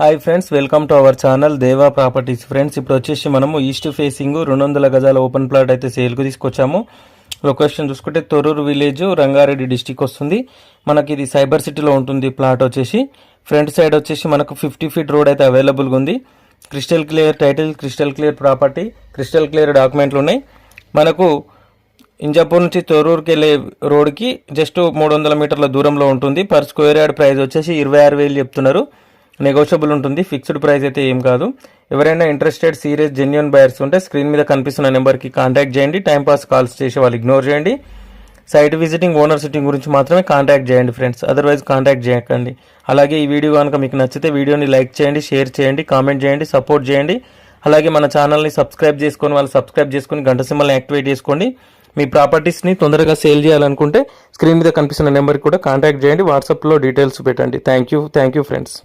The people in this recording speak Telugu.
Hi friends welcome to our channel Deva properties friends ఇప్పుడు వచ్చేసి మనము ఈస్ట్ ఫేసింగ్ రెండు వందల గజాల ఓపెన్ ప్లాట్ అయితే సేల్కు తీసుకొచ్చాము. లొకేషన్ చూసుకుంటే తొర్రూరు విలేజ్ రంగారెడ్డి డిస్టిక్ వస్తుంది. మనకి ఇది సైబర్ సిటీలో ఉంటుంది ప్లాట్ వచ్చేసి. ఫ్రంట్ సైడ్ వచ్చేసి మనకు ఫిఫ్టీ ఫీట్ రోడ్ అయితే అవైలబుల్గా ఉంది. Crystal clear title crystal clear property crystal clear డాక్యుమెంట్లు ఉన్నాయి. మనకు ఇంజాపూర్ నుంచి తొర్రూరుకి వెళ్ళే రోడ్కి జస్ట్ మూడు వందల మీటర్ల దూరంలో ఉంటుంది. పర్ స్క్వేర్ యార్డ్ ప్రైస్ వచ్చేసి ఇరవై ఆరు వేలు చెప్తున్నారు. నెగోషియబుల్ ఉంటుంది. ఫిక్స్డ్ ప్రైస్ అయితే ఏం కాదు. ఎవరైనా ఇంట్రెస్టెడ్ సీరియస్ జెన్యున్ బయర్స్ ఉంటే స్క్రీన్ మీద కనిపిస్తున్న నెంబర్కి కాంటాక్ట్ చేయండి. టైంపాస్ కాల్స్ చేసే వాళ్ళు ఇగ్నోర్ చేయండి. సైట్ విజిటింగ్ ఓనర్ సిట్టింగ్ గురించి మాత్రమే కాంటాక్ట్ చేయండి ఫ్రెండ్స్ అదర్వైజ్ కాంటాక్ట్ చేయకండి. అలాగే ఈ వీడియో కనుక మీకు నచ్చితే వీడియోని లైక్ చేయండి షేర్ చేయండి కామెంట్ చేయండి సపోర్ట్ చేయండి. అలాగే మన ఛానల్ని సబ్స్క్రైబ్ చేసుకొని వాళ్ళు సబ్స్క్రైబ్ చేసుకొని గంట సింబల్ని యాక్టివేట్ చేసుకోండి. మీ ప్రాపర్టీస్ని తొందరగా సేల్ చేయాలనుకుంటే స్క్రీన్ మీద కనిపిస్తున్న నెంబర్కి కూడా కాంటాక్ట్ చేయండి. వాట్సాప్లో డీటెయిల్స్ పెట్టండి. Thank you thank you friends